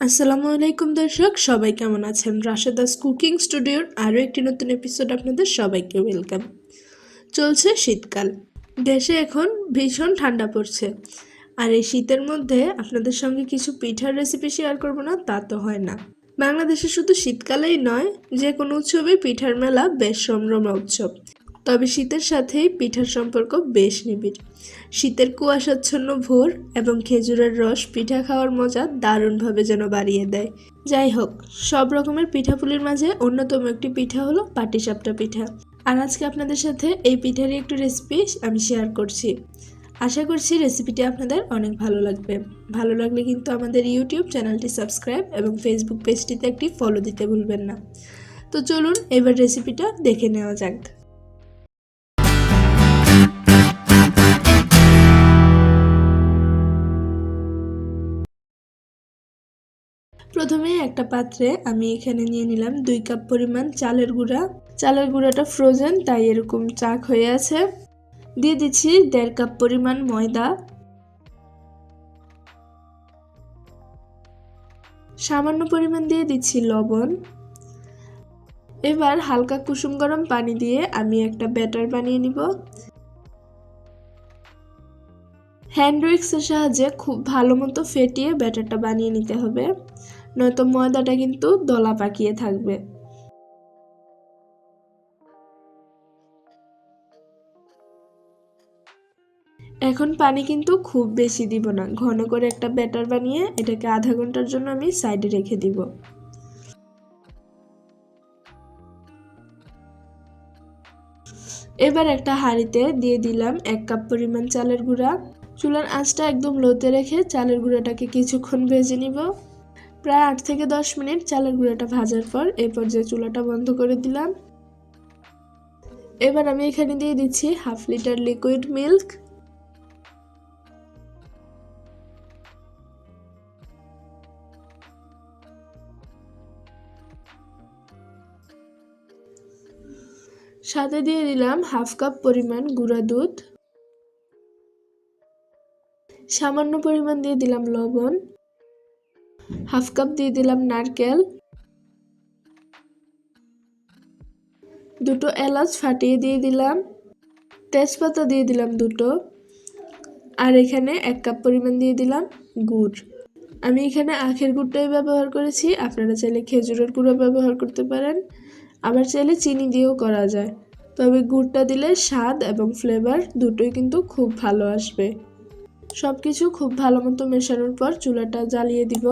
আসসালামু আলাইকুম দর্শক, সবাই কেমন আছেন? রাশেদাস কুকিং স্টুডিওর আরও একটি নতুন এপিসোড আপনাদের সবাইকে ওয়েলকাম চলছে শীতকাল। দেশে এখন ভীষণ ঠান্ডা পড়ছে। আর এই শীতের মধ্যে আপনাদের সঙ্গে কিছু পিঠার রেসিপি শেয়ার করব না, তা তো হয় না। বাংলাদেশে শুধু শীতকালেই নয় যে কোনো উৎসবেই পিঠার মেলা বেশ রমরমা উৎসব। তবে শীতের সাথেই পিঠার সম্পর্ক বেশ নিবিড়। শীতের কুয়াশাচ্ছন্ন ভোর এবং খেজুরের রস পিঠা খাওয়ার মজা দারুণভাবে যেন বাড়িয়ে দেয়। যাই হোক, সব রকমের পিঠাপুলির মাঝে অন্যতম একটি পিঠা হলো পাটিসাপটা পিঠা। আর আজকে আপনাদের সাথে এই পিঠারই একটু রেসিপি আমি শেয়ার করছি। আশা করছি রেসিপিটি আপনাদের অনেক ভালো লাগবে। ভালো লাগলে কিন্তু আমাদের ইউটিউব চ্যানেলটি সাবস্ক্রাইব এবং ফেসবুক পেজটিতে একটি ফলো দিতে ভুলবেন না। তো চলুন এবার রেসিপিটা দেখে নেওয়া যাক। প্রথমে একটা পাত্রে আমি এখানে নিয়ে নিলাম দুই কাপ পরিমাণ চালের গুঁড়া। চালের গুঁড়াটা ফ্রোজেন তাই এরকম চাক হয়ে আছে। দিয়ে দিচ্ছি দেড় কাপ পরিমাণ ময়দা। সামান্য পরিমাণ দিয়ে দিচ্ছি লবণ। এবার হালকা কুসুম গরম পানি দিয়ে আমি একটা ব্যাটার বানিয়ে নিব। হ্যান্ড উইক্সের সাহায্যে খুব ভালো মতো ফেটিয়ে ব্যাটারটা বানিয়ে নিতে হবে। নয়তো ময়দাটা কিন্তু দলা পাকিয়ে থাকবে। এখন পানি কিন্তু খুব বেশি দিব না, ঘন করে একটা ব্যাটার বানিয়ে এটাকে আধা ঘণ্টার জন্য আমি সাইডে রেখে দিব। এবার একটা হাঁড়িতে দিয়ে দিলাম এক কাপ পরিমাণ চালের গুঁড়া। চুলার আঁচটা একদম লোতে রেখে চালের গুঁড়াটাকে কিছুক্ষণ ভেজে নিব। প্রায় আট থেকে দশ মিনিট চালের গুঁড়াটা ভাজার পর এই পর্যায়ে চুলাটা বন্ধ করে দিলাম। এবার আমি এখানে দিয়ে দিচ্ছি হাফ লিটার লিকুইড মিল্ক। সাথে দিয়ে দিলাম হাফ কাপ পরিমাণ গুঁড়া দুধ। সামান্য পরিমাণ দিয়ে দিলাম লবণ। হাফ কাপ দিয়ে দিলাম নারকেল। দুটো এলাচ ফাটিয়ে দিয়ে দিলাম। তেজপাতা দিয়ে দিলাম দুটো। আর এখানে এক কাপ পরিমাণ দিয়ে দিলাম গুড়। আমি এখানে আখের গুড়টাই ব্যবহার করেছি। আপনারা চাইলে খেজুরের গুঁড়ো ব্যবহার করতে পারেন। আবার চাইলে চিনি দিয়েও করা যায়। তবে গুড়টা দিলে স্বাদ এবং ফ্লেভার দুটোই কিন্তু খুব ভালো আসবে। সব কিছু খুব ভালো মতো মেশানোর পর চুলাটা জ্বালিয়ে দিব।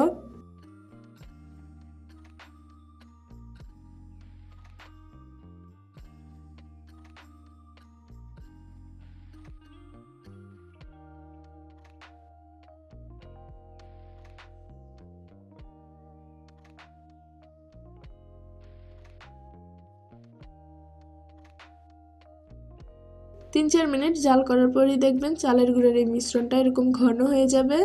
তিন চার মিনিট জাল করার পরই দেখবেন চালের গুঁড়ের এই মিশ্রণটা এরকম ঘন হয়ে যাবে।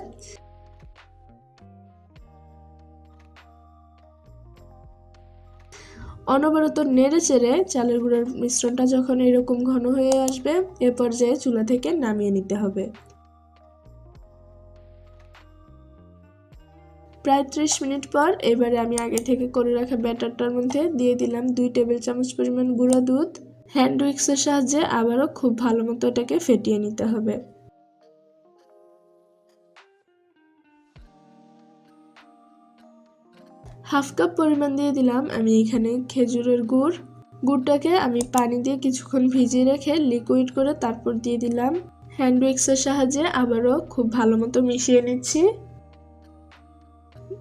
অনবরত নেড়ে চেড়ে চালের গুঁড়ার মিশ্রণটা যখন এরকম ঘন হয়ে আসবে, এ পর্যায়ে চুলা থেকে নামিয়ে নিতে হবে। প্রায় ত্রিশ মিনিট পর এবারে আমি আগে থেকে করে রাখা ব্যাটারটার মধ্যে দিয়ে দিলাম দুই টেবিল চামচ পরিমাণ গুঁড়া দুধ। হ্যান্ড উইক্সের সাহায্যে আবারও খুব ভালো মতো এটাকে ফেটিয়ে নিতে হবে। হাফ কাপ পরিমাণ দিয়ে দিলাম আমি এখানে খেজুরের গুড়। গুড়টাকে আমি পানি দিয়ে কিছুক্ষণ ভিজিয়ে রেখে লিকুইড করে তারপর দিয়ে দিলাম। হ্যান্ড উইক্সের সাহায্যে আবারও খুব ভালো মতো মিশিয়ে নিচ্ছি।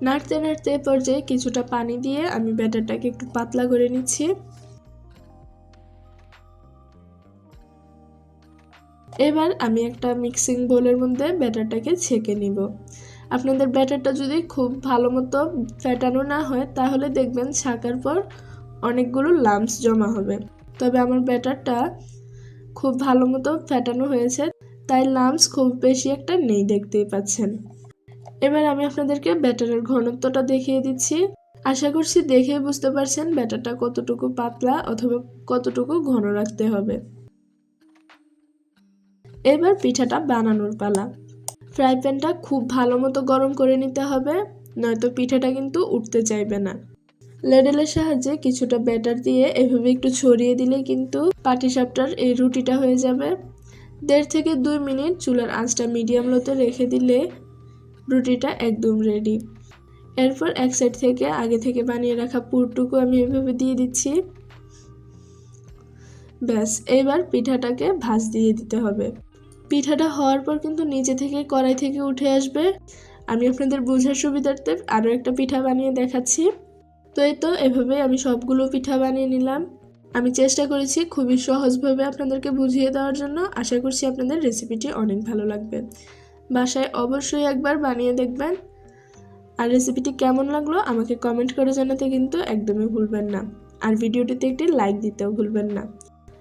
নাড়তে নাড়তে পর্যায়ে কিছুটা পানি দিয়ে আমি ব্যাটারটাকে একটু পাতলা করে নিচ্ছি। এবার আমি একটা মিক্সিং বোলের মধ্যে ব্যাটারটাকে ছেঁকে নিব। আপনাদের ব্যাটারটা যদি খুব ভালো মতো ফেটানো না হয়, তাহলে দেখবেন ছাকার পর অনেকগুলো লাম্পস জমা হবে। তবে আমার ব্যাটারটা খুব ভালো মতো ফেটানো হয়েছে, তাই লাম্পস খুব বেশি একটা নেই দেখতেই পাচ্ছেন। এবার আমি আপনাদেরকে ব্যাটারের ঘনত্বটা দেখিয়ে দিচ্ছি। আশা করছি দেখেই বুঝতে পারছেন ব্যাটারটা কতটুকু পাতলা অথবা কতটুকু ঘন রাখতে হবে। এবার পিঠাটা বানানোর পালা। ফ্রাই প্যানটা খুব ভালো মতো গরম করে নিতে হবে, নয়তো পিঠাটা কিন্তু উঠতে চাইবে না। লেডেলের সাহায্যে কিছুটা ব্যাটার দিয়ে এভাবে একটু ছড়িয়ে দিলে কিন্তু পাটিসাপটার এই রুটিটা হয়ে যাবে। দেড় থেকে দুই মিনিট চুলার আঁচটা মিডিয়াম লোতে রেখে দিলে রুটিটা একদম রেডি এরপর এক সাইড থেকে আগে থেকে বানিয়ে রাখা পুরটুকু আমি এভাবে দিয়ে দিচ্ছি। ব্যাস, এবার পিঠাটাকে ভাজ দিয়ে দিতে হবে। পিঠাটা হওয়ার পর কিন্তু নিজে থেকে কড়াই থেকে উঠে আসবে। আমি আপনাদের বোঝার সুবিধার্থে আরও একটা পিঠা বানিয়ে দেখাচ্ছি। তো এই তো এভাবে আমি সবগুলো পিঠা বানিয়ে নিলাম। আমি চেষ্টা করেছি খুবই সহজভাবে আপনাদেরকে বুঝিয়ে দেওয়ার জন্য। আশা করছি আপনাদের রেসিপিটি অনেক ভালো লাগবে। বাসায় অবশ্যই একবার বানিয়ে দেখবেন। আর রেসিপিটি কেমন লাগল আমাকে কমেন্ট করে জানাতে কিন্তু একদমই ভুলবেন না। আর ভিডিওটিতে একটি লাইক দিতেও ভুলবেন না।